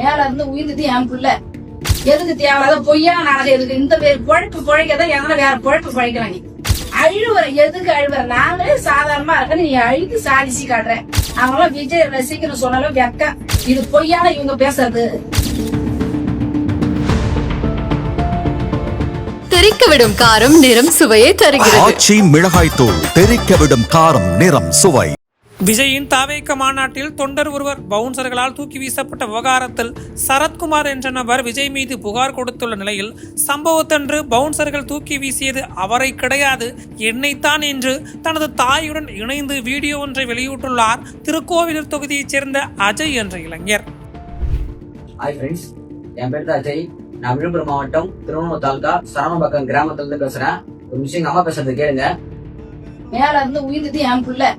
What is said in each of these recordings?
மேல இருந்து உயிர்ந்தது என் புள்ள. எதுக்கு தேவையில்லாத பொய்யா நாடகம் எதுக்கு இந்த பேர் பொழைப்பு பொழைக்கதான் எதனா வேற பொழைப்பு பொழைக்கலாம் நீ? அழுவற எதுக்கு அழுவற? நாங்களே சாதாரணமா இருக்க நீ அழுது சாதிச்சு காட்டுற. அவங்களாம் விஜய் ரசிகன்னு சொன்னாலும் வெக்க. இது பொய்யான இவங்க பேசுறது. தெறிக்கவிடும் காரம் நிறம் சுவையை தருகிறது. ஆச்சி மிளகாய் தூள் தெறிக்கவிடும் காரம் நிறம் சுவை. விஜயின் தாவேக்க மாநாட்டில் தொண்டர் ஒருவர் பவுன்சர்களால் தூக்கி வீசப்பட்ட விவகாரத்தில் சரத்குமார் என்ற நபர் விஜய் மீது புகார் கொடுத்துள்ள நிலையில் சம்பவத்தன்று பவுன்சர்கள் தூக்கி வீசியது அவரை கிடையாது என்னைத்தான் என்று தனது தாயுடன் இணைந்து வீடியோ ஒன்றை வெளியிட்டுள்ளார் திருக்கோவிலூர் தொகுதியைச் சேர்ந்த அஜய் என்ற இளைஞர். ஹாய் ஃப்ரெண்ட்ஸ் என் பேர் அஜய். நான் விழுப்புரம் மாவட்டம் திருவண்ணூர் தாலுகா சரவணபக்கம் கிராமத்துல இருந்து பேசுறேன். ஒரு விஷயம் அம்மா பேசுறது கேளுங்க. மேல இருந்து உயிர்ந்தது என் புள்ள.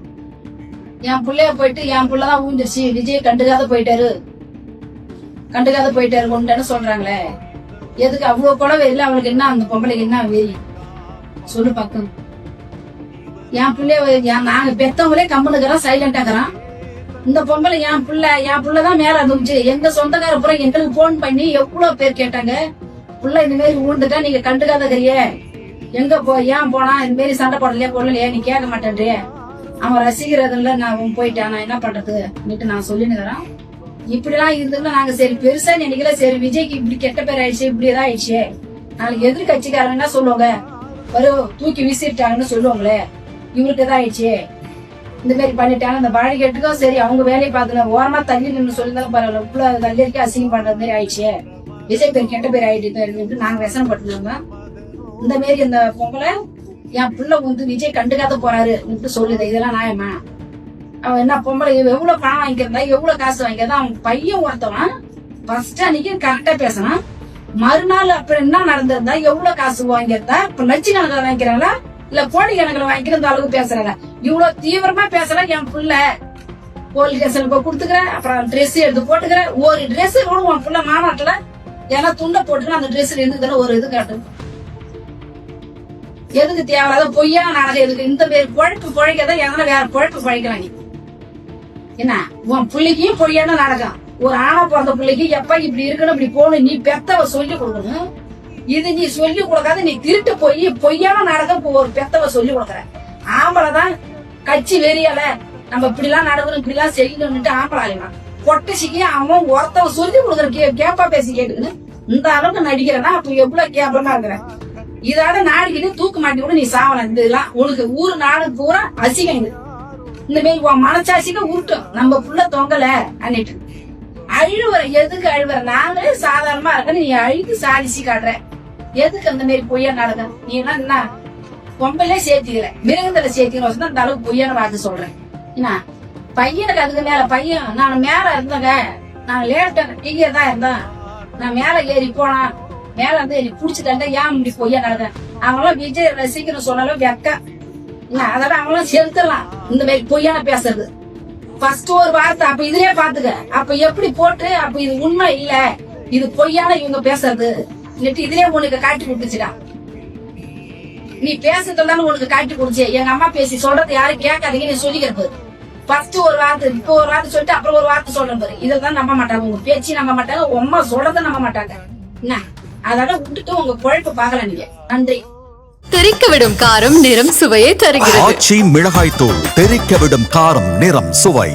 என் பிள்ளைய போயிட்டு என் பிள்ளைதான் ஊஞ்சிருச்சு. விஜய் கண்டுக்காத போயிட்டாரு. கண்டுக்காத போயிட்டாரு கொண்டேன்னு சொல்றாங்களே. எதுக்கு அவ்வளவு குழவை இல்லை அவளுக்கு என்ன அந்த பொம்பளைக்கு என்ன வெறி சொல்லு பக்கம். என் பிள்ளைய நாங்க பெத்தவங்களே கம்பனுக்கிறோம் சைலண்டாக்குறான் இந்த பொம்பளை என் பிள்ளை என் பிள்ளைதான் மேல இருந்துச்சு எங்க சொந்தக்கார புற எங்களுக்கு போன் பண்ணி எவ்வளவு பேர் கேட்டாங்க. புள்ள இந்த மாதிரி ஊண்டுட்டா நீங்க கண்டுக்காதக்கிறியே எங்க போ ஏன் போனா? இந்த மாதிரி சண்டை போடலையே போடலையே நீ கேட்க மாட்டேன்றியே. அவன் ரசிக்கிறதுல நான் அவன் போயிட்டான். நான் என்ன பண்றது நான் சொல்லினுக்கிறேன். இப்படிலாம் இருந்ததுல நாங்க சரி பெருசா நினைக்கல. சரி விஜய்க்கு இப்படி கெட்ட பேர் ஆயிடுச்சு இப்படி ஏதாவது ஆயிடுச்சு. நாளைக்கு எதிர்கட்சிக்காரங்க என்ன சொல்லுவாங்க? வரும் தூக்கி வீசிட்டாங்கன்னு சொல்லுவாங்களே. இவருக்கு தான் ஆயிடுச்சு. இந்த மாதிரி பண்ணிட்டாங்க. இந்த பாடிக்கட்டுக்கும் சரி அவங்க வேலையை பார்த்துல ஓரமா தள்ளி நின்று சொல்லியிருந்தாலும் பரவாயில்ல. உள்ள தள்ளி இருக்கே அசிங்கம் பண்ற மாதிரி ஆயிடுச்சு. விஜய் பேர் கெட்ட பேர் ஆயிடுச்சு நாங்க விசனம் பட்டுருந்தோங்க இந்த மாரி இந்த பொங்கலை என் பிள்ளை வந்து விஜய் கண்டுக்காத போறாரு சொல்லுது. இதெல்லாம் நியாயமா? அவன் என்ன பொம்பளை எவ்வளவு பணம் வாங்கியிருந்தா எவ்வளவு காசு வாங்கிக்கிறதா அவன் பையன் ஒருத்தவன் ஃபர்ஸ்ட் அன்னைக்கு கரெக்டா பேசினான் மறுநாள் அப்புறம் என்ன நடந்திருந்தா எவ்வளவு காசு வாங்கியிருந்தா இப்ப லட்ச கணக்கில் வாங்கிக்கிறாங்களா இல்ல கோடி கணக்கில் வாங்கிக்கிற இந்த அளவுக்கு பேசுறாங்க இவ்வளவு தீவிரமா பேசுறா என் பிள்ளை. போலீஸ் ஸ்டேஷன் போய் கொடுத்துக்கிறேன் அப்புறம் ட்ரெஸ் எடுத்து போட்டுக்கிறேன் ஒரு ட்ரெஸ் கூட உன் பிள்ளை மாநாட்டுல ஏன்னா துண்டை போட்டுக்கிறேன் அந்த ட்ரெஸ்ல எதுக்கு ஒரு இது காட்டு எதுக்கு தேவையில்லாத பொய்யா நாடகம் எதுக்கு? இந்த பேர் பொழைப்பு பொழைக்கதான் எதனா வேற பொழைப்பு பொழைக்கலாம் நீ? என்ன? உன் பிள்ளைக்கும் பொய்யான நாடகம் ஒரு ஆணா பிறந்த பிள்ளைக்கு எப்ப இப்படி இருக்கணும் இப்படி போகணும் நீ பெத்தவ சொல்லி கொடுக்கணும். இது நீ சொல்லி கொடுக்காத நீ திருட்டு போய் பொய்யான நாடகம் ஒரு பெத்தவ சொல்லி கொடுக்குற. ஆம்பளை தான் கட்சி வெறியால. நம்ம இப்படிலாம் நடக்கணும் இப்படிலாம் செய்யணும்னுட்டு ஆம்பளை ஆகலாம் கொட்டசிக்கு அவன் ஒருத்தவ சொல்லி கொடுக்குற கே கேப்பா பேசி கேட்டுக்கணும் இந்த அளவுக்கு நடிக்கிறனா அப்ப எவ்வளவு கேப்பமா இருக்கிறேன் இதோட நாளைக்கு தூக்கு மாட்டி கூட நீ சாவலாம். இந்த இதெல்லாம் உனக்கு ஊரு நாடு பூரா அசிகம் இந்த மாதிரி உன் மனசாசிக்கு உருட்டும் நம்ம புள்ள தொங்கல அன்னிட்டு. அழுவுற எதுக்கு அழுவுற? நாங்களே சாதாரணமா இருக்க நீ அழுது சாதிச்சு காட்டுற. எதுக்கு அந்த மாதிரி பொய்யா நடக்க நீ எல்லாம் என்ன? பொம்பளே சேர்த்திக்கல மிருகத்துல சேர்த்திக்கணும் அந்த அளவுக்கு பொய்யான வார்த்தை சொல்றேன். என்ன? பையனுக்கு அதுக்கு மேல பையன். நான் மேல இருந்தேங்க. நான் லேட்டேன் இங்கே தான் இருந்தேன். நான் மேல ஏறி போனா மேல இருந்து ஏறி புடிச்சுட்டேன் ஏன் இப்படி பொய்யா நடந்த அவங்களாம் விஜய் ரசிக்கணும் சொன்னாலும் வெக்க என்ன அதெல்லாம் அவங்களாம் செலுத்தலாம் இந்த மாதிரி பொய்யான பேசுறது. ஃபர்ஸ்ட் ஒரு வார்த்தை அப்ப இதுலயே பாத்துக்க. அப்ப எப்படி போட்டு அப்ப இது உண்மை இல்ல இது பொய்யான இவங்க பேசுறது. இல்லட்டு இதுலயே உனக்கு காட்டி விட்டுச்சுடா நீ பேசுறதுனால உனக்கு காட்டி கொடுச்சு எங்க அம்மா பேசி சொல்றது யாரும் கேட்காதீங்க நீ சொல்லிக்கிறது ஃபர்ஸ்ட் ஒரு வார்த்தை இப்போ ஒரு வார்த்தை சொல்லிட்டு அப்புறம் ஒரு வார்த்தை சொல்றேன் பாரு. இதெல்லாம் நம்ப மாட்டாங்க. உங்க பேச்சு நம்ப மாட்டாங்க உமா சொல்றதை சொல்றத நம்ப மாட்டாங்க. என்ன? அதோட விட்டுட்டு உங்க பொழைப்பு பார்க்கலாம் நீங்க. நன்றி. தெறிக்கவிடும் காரம் நிறம் சுவையை தருகிறது. ஆச்சி மிளகாய் தூள் தெறிக்கவிடும் காரம் நிறம் சுவை.